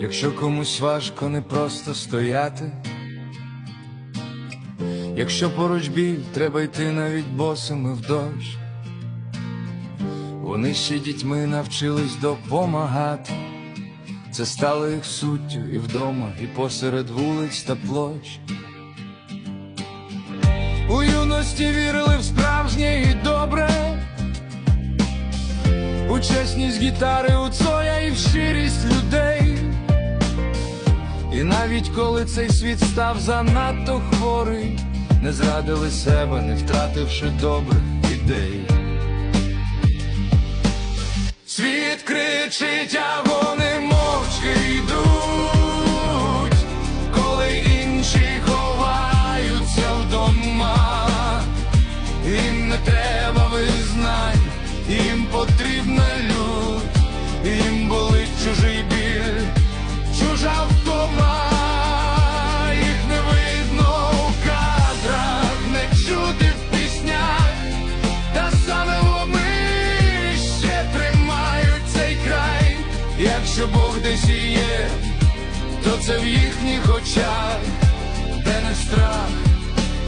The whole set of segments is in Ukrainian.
Якщо комусь важко не просто стояти, якщо поруч біль, треба йти навіть босими в дощ. Вони ще дітьми навчились допомагати, це стало їх суттю і вдома, і посеред вулиць та площ. У юності вірили в справжнє і добре, у чесність гітари, у цоя і в щирість людей. І навіть коли цей світ став занадто хворий, не зрадили себе, не втративши добрих ідей. Світ кричить, а вони мовчки йдуть, коли інші ховаються вдома, їм не треба визнань, їм потрібна лють, їм якщо Бог десь і є, то це в їхніх очах, де не страх,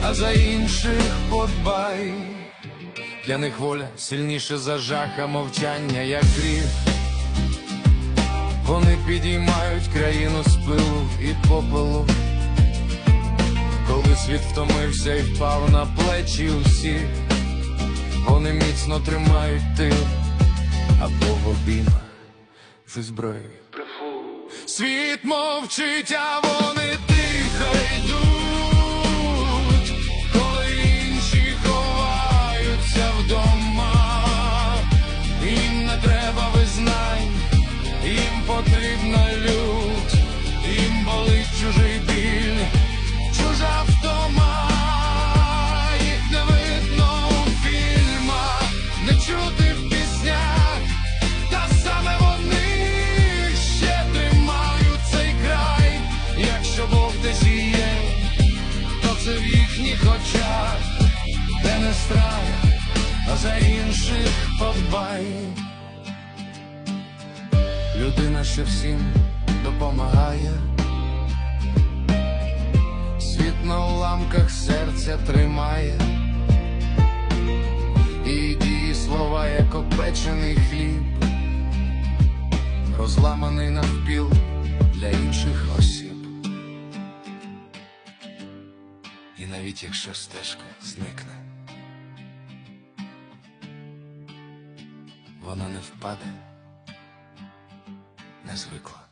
а за інших подбай. Для них воля сильніше за жах, а мовчання, як гріх. Вони підіймають країну з пилу і попелу. Коли світ втомився і впав на плечі усіх, вони міцно тримають тил, або в обіймах зі зброєю. Світ мовчить, а вони їхніх очах, де не страх, а за інших подбай. Людина, що всім допомагає, світ на уламках серця тримає, і дії слова, як опечений хліб, розламаний навпіл для інших осіб. І навіть якщо стежка зникне, вона не впаде, не звикла.